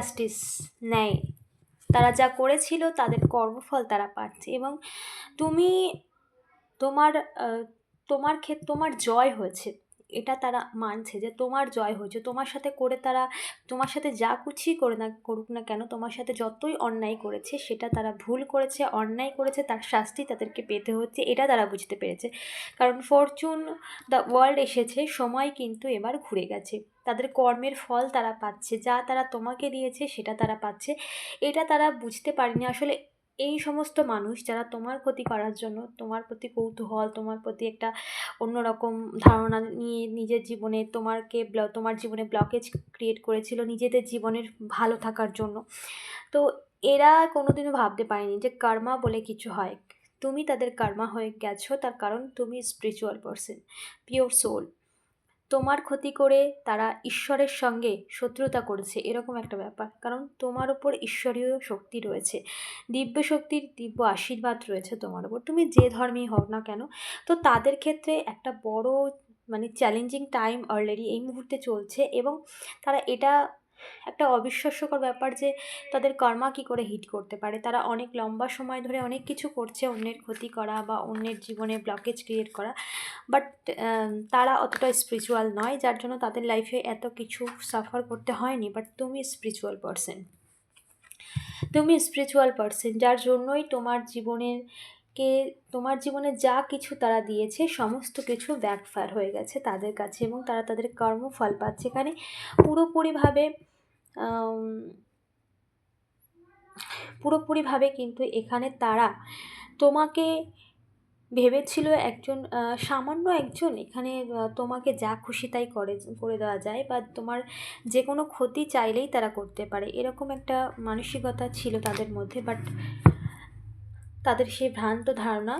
Justice নেয়। তারা যা করেছিল, তাদের কর্মফল তারা পাচ্ছে। এবং তুমি তোমার তোমার ক্ষেত তোমার জয় হয়েছে। এটা তারা মানছে যে তোমার জয় হয়েছে। তোমার সাথে করে তারা, তোমার সাথে যা কিছুই করে না, করুক না কেন, তোমার সাথে যতই অন্যায় করেছে, সেটা তারা ভুল করেছে, অন্যায় করেছে, তার শাস্তি তাদেরকে পেতে হচ্ছে, এটা তারা বুঝতে পেরেছে। কারণ ফরচুন দ্য ওয়ার্ল্ড এসেছে, সময় কিন্তু এবার ঘুরে গেছে। তাদের কর্মের ফল তারা পাচ্ছে, যা তারা তোমাকে দিয়েছে, সেটা তারা পাচ্ছে। এটা তারা বুঝতে পারেনি। আসলে এই সমস্ত মানুষ যারা তোমার ক্ষতি করার জন্য, তোমার প্রতি কৌতূহল, তোমার প্রতি একটা অন্যরকম ধারণা নিয়ে নিজের জীবনে তোমারকে তোমার জীবনে ব্লকেজ ক্রিয়েট করেছিল নিজেদের জীবনের ভালো থাকার জন্য। তো এরা কোনোদিনও ভাবতে পারেনি যে কর্মা বলে কিছু হয়। তুমি তাদের কর্মা হয়ে গেছো, তার কারণ তুমি স্পিরিচুয়াল পারসন পিওর সোল তোমার ক্ষতি করে তারা ঈশ্বরের সঙ্গে শত্রুতা করেছে, এরকম একটা ব্যাপার। কারণ তোমার ওপর ঈশ্বরীয় শক্তি রয়েছে, দিব্য শক্তির দিব্য আশীর্বাদ রয়েছে তোমার ওপর তুমি যে ধর্মেই হও না কেন, তো তাদের ক্ষেত্রে একটা বড় মানে চ্যালেঞ্জিং টাইম অলরেডি এই মুহূর্তে চলছে এবং তারা এটা একটা অবিশ্বাস্যকর ব্যাপার যে তাদের কর্মা কী করে হিট করতে পারে? তারা অনেক লম্বা সময় ধরে অনেক কিছু করছে অন্যের ক্ষতি করা বা অন্যের জীবনে ব্লকেজ ক্রিয়েট করা। বাট তারা অতটা স্পিরিচুয়াল নয়, যার জন্য তাদের লাইফে এত কিছু সাফার করতে হয়নি। বাট তুমি স্পিরিচুয়াল পারসন তুমি স্পিরিচুয়াল পারসন যার জন্যই তোমার জীবনের কে, তোমার জীবনে যা কিছু তারা দিয়েছে, সমস্ত কিছু ব্যাকফায়ার হয়ে গেছে তাদের কাছে এবং তারা তাদের কর্মফল পাচ্ছে। এখানে পুরোপুরিভাবে পুরোপুরিভাবে কিন্তু এখানে তারা তোমাকে ভেবেছিল একজন সামান্য একজন এখানে তোমাকে যা খুশি তাই করে করে দেওয়া যায় বা তোমার যে কোনো ক্ষতি চাইলেই তারা করতে পারে। এরকম একটা মানসিকতা ছিল তাদের মধ্যে বাট তাদের সেই ভ্রান্ত ধারণা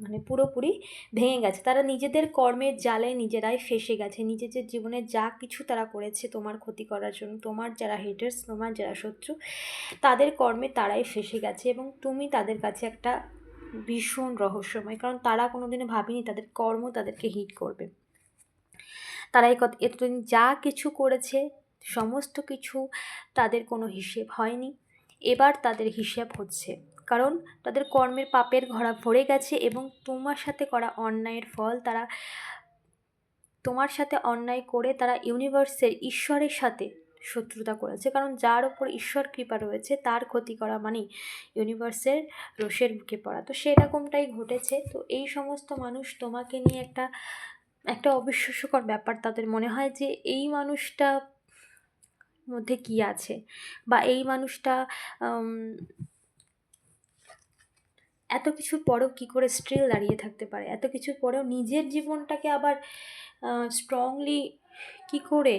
মানে পুরোপুরি ভেঙে গেছে। তারা নিজেদের কর্মের জালে নিজেরাই ফেসে গেছে। নিজেদের জীবনে যা কিছু তারা করেছে তোমার ক্ষতি করার জন্য, তোমার যারা হেটার্স তোমার যারা শত্রু, তাদের কর্মে তারাই ফেসে গেছে এবং তুমি তাদের কাছে একটা ভীষণ রহস্যময়, কারণ তারা কোনোদিনও ভাবিনি তাদের কর্ম তাদেরকে হিট করবে। তারা এই কত- এতদিন যা কিছু করেছে, সমস্ত কিছু তাদের কোনো হিসেব হয়নি। এবার তাদের হিসেব হচ্ছে। কারণ তাদের কর্মের পাপের ঘরা ভরে গেছে এবং তোমার সাথে করা অন্যায়ের ফল তারা, তোমার সাথে অন্যায় করে তারা ইউনিভার্সের ঈশ্বরের সাথে শত্রুতা করেছে। কারণ যার ওপর ঈশ্বর কৃপা রয়েছে, তার ক্ষতি করা মানেই ইউনিভার্সের রোষের মুখে পড়া। তো সেরকমটাই ঘটেছে। তো এই সমস্ত মানুষ তোমাকে নিয়ে একটা একটা অবিশ্বাস্যকর ব্যাপার তাদের মনে হয় যে এই মানুষটা মধ্যে কি আছে? বা এই মানুষটা এত কিছুর পরেও কী করে স্টিল দাঁড়িয়ে থাকতে পারে? এত কিছুর পরেও নিজের জীবনটাকে আবার স্ট্রংলি কী করে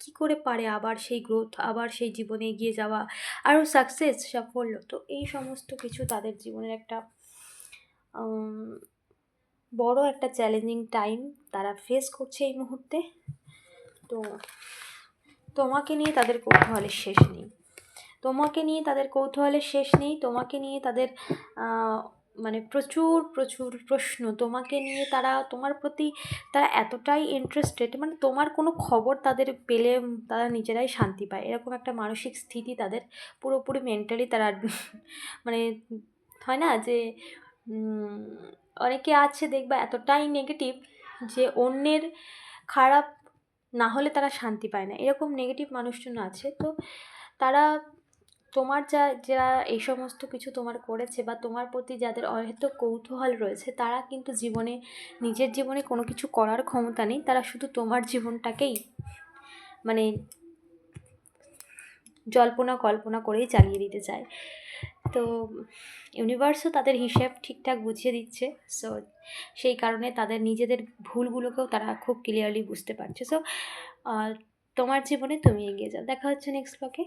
কী করে পারে আবার সেই গ্রোথ আবার সেই জীবনে এগিয়ে যাওয়া আরও সাকসেস সাফল্য? তো এই সমস্ত কিছু তাদের জীবনের একটা বড় একটা চ্যালেঞ্জিং টাইম তারা ফেস করছে এই মুহূর্তে। তো তোমাকে নিয়ে তাদের কৌতূহলের শেষ নেই। তোমাকে নিয়ে তাদের কৌতূহলের শেষ নেই, তোমাকে নিয়ে তাদের মানে প্রচুর প্রচুর প্রশ্ন। তোমাকে নিয়ে তারা, তোমার প্রতি তারা এতটাই ইন্টারেস্টেড মানে তোমার কোনো খবর তাদের পেলে তারা নিজেরাই শান্তি পায়। এরকম একটা মানসিক স্থিতি তাদের পুরোপুরি মেন্টালি তারা মানে হয় না যে অনেকে আছে দেখবা এতটাই নেগেটিভ যে অন্যের খারাপ না হলে তারা শান্তি পায় না। এরকম নেগেটিভ মানুষজন আছে। তো তারা তোমার যা, যারা এই সমস্ত কিছু তোমার করেছে বা তোমার প্রতি যাদের হয়তো কৌতূহল রয়েছে, তারা কিন্তু জীবনে, নিজের জীবনে কোনো কিছু করার ক্ষমতা নেই। তারা শুধু তোমার জীবনটাকেই মানে জল্পনা কল্পনা করেই চালিয়ে দিতে চায়। তো ইউনিভার্সও তাদের হিসেব ঠিকঠাক বুঝিয়ে দিচ্ছে। সো সেই কারণে তাদের নিজেদের ভুলগুলোকেও তারা খুব ক্লিয়ারলি বুঝতে পারছে। সো তোমার জীবনে তুমি এগিয়ে যাও। দেখা হচ্ছে নেক্সট ব্লকে